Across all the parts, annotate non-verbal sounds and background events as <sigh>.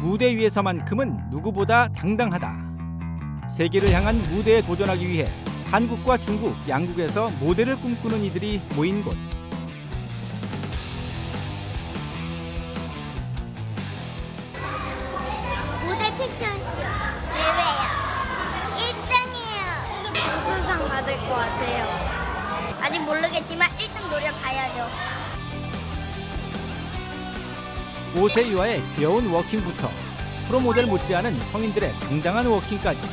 무대 위에서만큼은 누구보다 당당하다. 세계를 향한 무대에 도전하기 위해 한국과 중국 양국에서 모델을 꿈꾸는 이들이 모인 곳. 모델 패션쇼 대회요. 1등이에요. 우수상 받을 것 같아요. 아직 모르겠지만 1등 노력해야죠. 옷의 유화에 귀여운 워킹부터 프로모델 못지않은 성인들의 당당한 워킹까지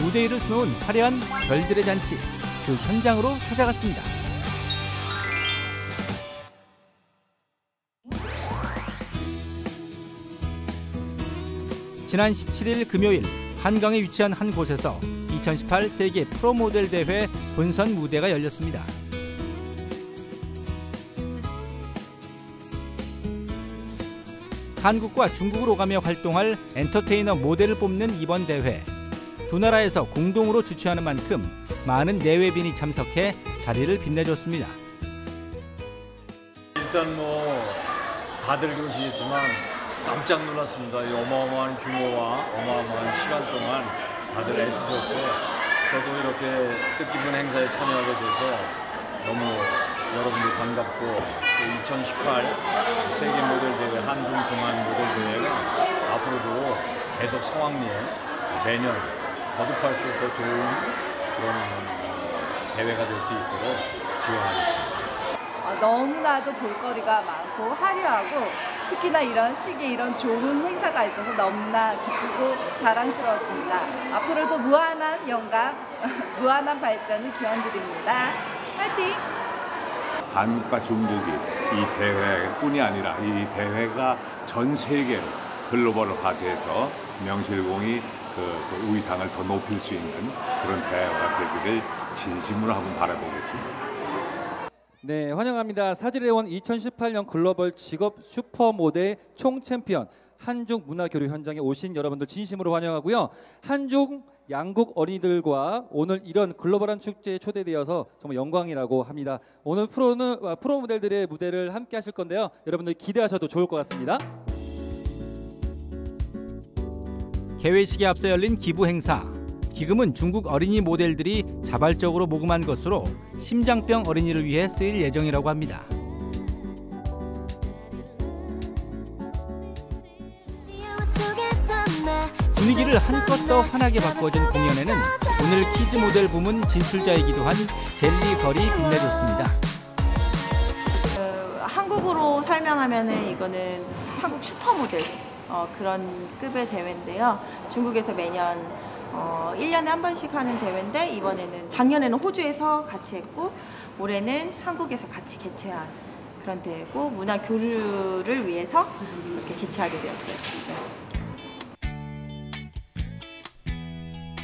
무대 위를 수놓은 화려한 별들의 잔치 그 현장으로 찾아갔습니다. 지난 17일 금요일 한강에 위치한 한 곳에서 2018 세계 프로모델 대회 본선 무대가 열렸습니다. 한국과 중국을 오가며 활동할 엔터테이너 모델을 뽑는 이번 대회. 두 나라에서 공동으로 주최하는 만큼 많은 내외빈이 참석해 자리를 빛내줬습니다. 일단 뭐 다들 그러시겠지만 깜짝 놀랐습니다. 이 어마어마한 규모와 어마어마한 시간 동안 다들 애쓰셨고 저도 이렇게 뜻깊은 행사에 참여하게 돼서 너무 여러분들 반갑고 2018 세계 모델 대회 한중 중한 모델 대회가 앞으로도 계속 성황리에 매년 거듭할수록 더 좋은 그런 대회가 될 수 있도록 기원하겠습니다. 어, 너무나도 볼거리가 많고 화려하고 특히나 이런 시기에 이런 좋은 행사가 있어서 너무나 기쁘고 자랑스러웠습니다. 앞으로도 무한한 영광, <laughs> 무한한 발전을 기원드립니다. 화이팅! 한국과 중국이 이 대회뿐이 아니라 이 대회가 전 세계로 글로벌 화제해서 명실공히 그, 그 의상을 더 높일 수 있는 그런 대회가 되기를 진심으로 한번 바라보겠습니다. 네, 환영합니다. 사지레원 2018년 글로벌 직업 슈퍼모델 총 챔피언 한중 문화교류 현장에 오신 여러분들 진심으로 환영하고요. 한중 양국 어린이들과 오늘 이런 글로벌한 축제에 초대되어서 정말 영광이라고 합니다. 오늘 프로는 아, 프로 모델들의 무대를 함께 하실 건데요. 여러분들 기대하셔도 좋을 것 같습니다. 개회식에 앞서 열린 기부 행사. 기금은 중국 어린이 모델들이 자발적으로 모금한 것으로 심장병 어린이를 위해 쓰일 예정이라고 합니다. 분위기를 한껏 더 환하게 바꿔준 공연에는 오늘 키즈 모델 부문 진출자이기도 한 젤리 걸이 빛내줬습니다. 어, 한국으로 설명하면은 이거는 한국 슈퍼모델 어, 그런 급의 대회인데요. 중국에서 매년 어, 1년에 한 번씩 하는 대회인데 이번에는 작년에는 호주에서 같이 했고 올해는 한국에서 같이 개최한 그런 대회고 문화 교류를 위해서 이렇게 개최하게 되었어요. 네.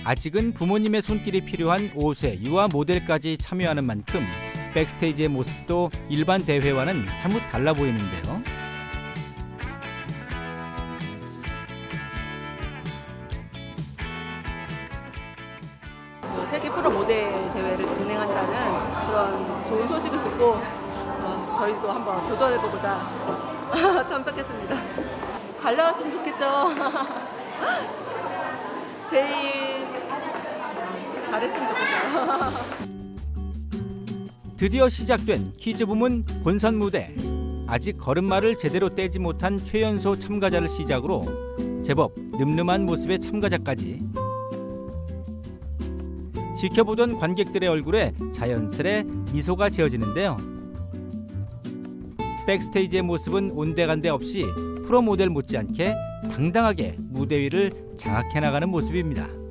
아직은 부모님의 손길이 필요한 옷에 유아 모델까지 참여하는 만큼 백스테이지의 모습도 일반 대회와는 사뭇 달라 보이는데요. 그 세계 프로 모델 대회를 진행한다는 그런 좋은 소식을 듣고 어, 저희도 한번 도전해보고자 <laughs> 참석했습니다. 잘 나왔으면 좋겠죠. <laughs> 제일 잘했으면 좋겠어요. 드디어 시작된 키즈 부문 본선 무대. 아직 걸음마를 제대로 떼지 못한 최연소 참가자를 시작으로 제법 늠름한 모습의 참가자까지 지켜보던 관객들의 얼굴에 자연스레 미소가 지어지는데요. 백스테이지의 모습은 온데간데 없이 프로 모델 못지않게 당당하게 무대 위를 장악해 나가는 모습입니다.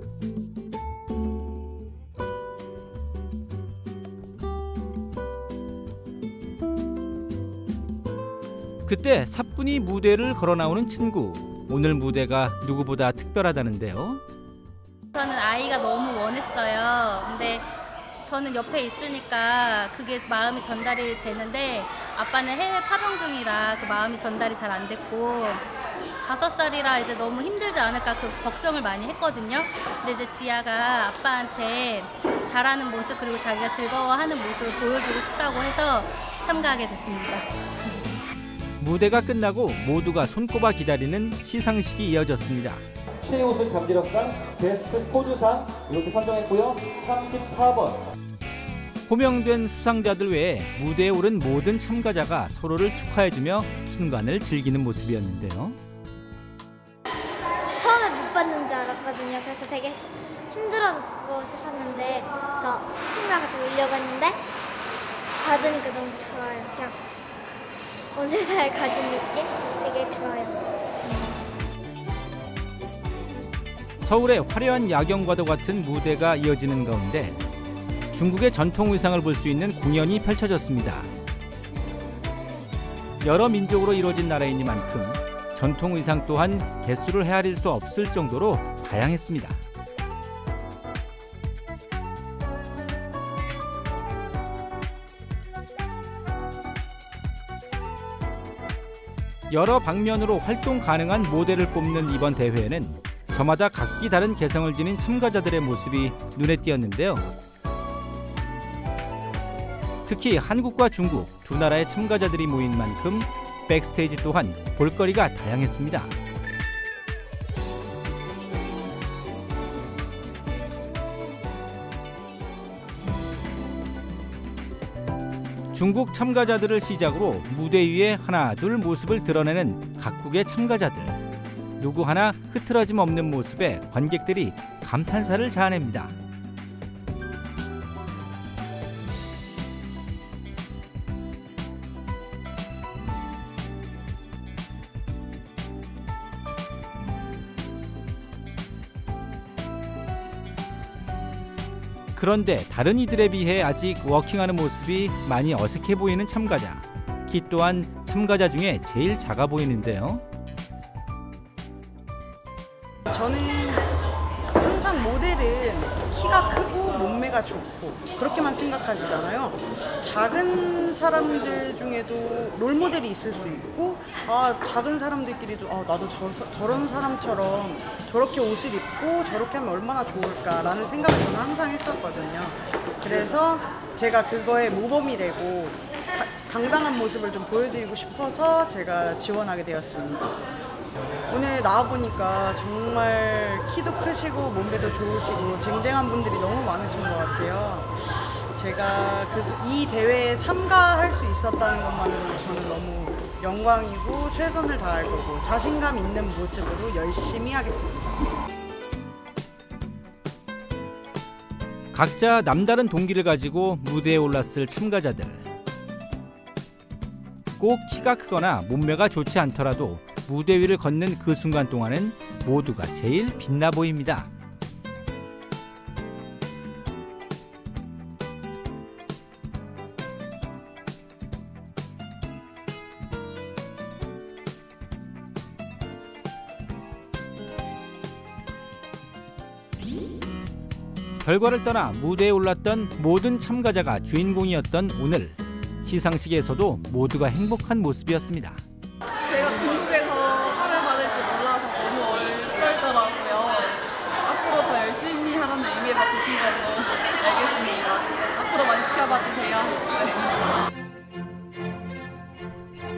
그때 사뿐히 무대를 걸어 나오는 친구. 오늘 무대가 누구보다 특별하다는데요. 저는 아이가 너무 원했어요. 근데 저는 옆에 있으니까 그게 마음이 전달이 되는데 아빠는 해외 파병 중이라 그 마음이 전달이 잘 안 됐고 다섯 살이라 이제 너무 힘들지 않을까 그 걱정을 많이 했거든요. 근데 이제 지아가 아빠한테 잘하는 모습 그리고 자기가 즐거워하는 모습을 보여주고 싶다고 해서 참가하게 됐습니다. 무대가 끝나고 모두가 손꼽아 기다리는 시상식이 이어졌습니다. 최우수 잠재력상, 베스트 포즈상 이렇게 선정했고요. 34번 호명된 수상자들 외에 무대에 오른 모든 참가자가 서로를 축하해주며 순간을 즐기는 모습이었는데요. 처음에 못 받는 줄 알았거든요. 그래서 되게 힘들었고 싶었는데 그래서 친구랑 같이 울려고 했는데 받으니까 너무 좋아요. 그냥 온 세상을 가진 느낌? 되게 좋아요. 서울의 화려한 야경과도 같은 무대가 이어지는 가운데 중국의 전통 의상을 볼 수 있는 공연이 펼쳐졌습니다. 여러 민족으로 이루어진 나라이니만큼 전통 의상 또한 개수를 헤아릴 수 없을 정도로 다양했습니다. 여러 방면으로 활동 가능한 모델을 뽑는 이번 대회에는 저마다 각기 다른 개성을 지닌 참가자들의 모습이 눈에 띄었는데요. 특히 한국과 중국 두 나라의 참가자들이 모인 만큼 백스테이지 또한 볼거리가 다양했습니다. 중국 참가자들을 시작으로 무대 위에 하나 둘 모습을 드러내는 각국의 참가자들. 누구 하나 흐트러짐 없는 모습에 관객들이 감탄사를 자아냅니다. 그런데 다른 이들에 비해 아직 워킹하는 모습이 많이 어색해 보이는 참가자. 키 또한 참가자 중에 제일 작아 보이는데요. 좋고 그렇게만 생각하잖아요. 작은 사람들 중에도 롤 모델이 있을 수 있고 아 작은 사람들끼리도 아 나도 저, 저런 사람처럼 저렇게 옷을 입고 저렇게 하면 얼마나 좋을까라는 생각을 저는 항상 했었거든요. 그래서 제가 그거에 모범이 되고 가- 당당한 모습을 좀 보여드리고 싶어서 제가 지원하게 되었습니다. 나와보니까 정말 키도 크시고 몸매도 좋으시고 쟁쟁한 분들이 너무 많으신 것 같아요. 제가 그래서 이 대회에 참가할 수 있었다는 것만으로도 저는 너무 영광이고 최선을 다할 거고 자신감 있는 모습으로 열심히 하겠습니다. 각자 남다른 동기를 가지고 무대에 올랐을 참가자들. 꼭 키가 크거나 몸매가 좋지 않더라도 무대 위를 걷는 그 순간 동안은 모두가 제일 빛나 보입니다. 결과를 떠나 무대에 올랐던 모든 참가자가 주인공이었던 오늘 시상식에서도 모두가 행복한 모습이었습니다.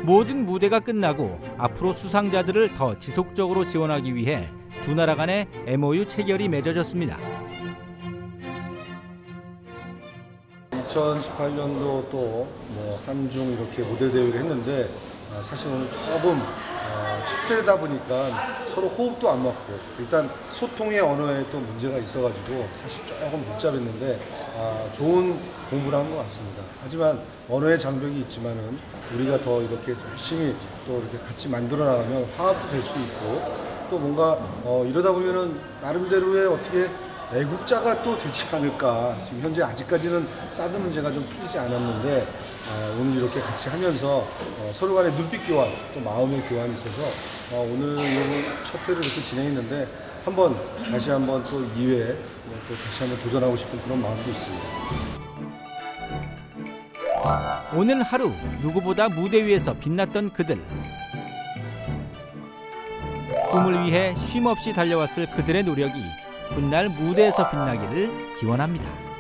모든 무대가 끝나고 앞으로 수상자들을 더 지속적으로 지원하기 위해 두 나라 간의 MOU 체결이 맺어졌습니다. 2018년도 또 뭐 한중 이렇게 모델 대회를 했는데 아, 사실 오늘 조금 회다 보니까 서로 호흡도 안 맞고 일단 소통의 언어에 또 문제가 있어가지고 사실 조금 복잡했는데 아, 좋은 공부를 한 것 같습니다. 하지만 언어의 장벽이 있지만은 우리가 더 이렇게 열심히 또 이렇게 같이 만들어 나가면 화합도 될 수 있고 또 뭔가 어, 이러다 보면은 나름대로의 어떻게 애국자가 또 되지 않을까. 지금 현재 아직까지는 사드 문제가 좀 풀리지 않았는데 아, 오늘 이렇게 같이 하면서 어, 서로 간의 눈빛 교환, 또 마음의 교환이 있어서 어, 오늘 이첫 회를 이렇게 진행했는데 한번 다시 한번 또 2회 또 다시 한번 도전하고 싶은 그런 마음도 있습니다. 오늘 하루 누구보다 무대 위에서 빛났던 그들. 꿈을 위해 쉼없이 달려왔을 그들의 노력이 훗날 무대에서 빛나기를 기원합니다.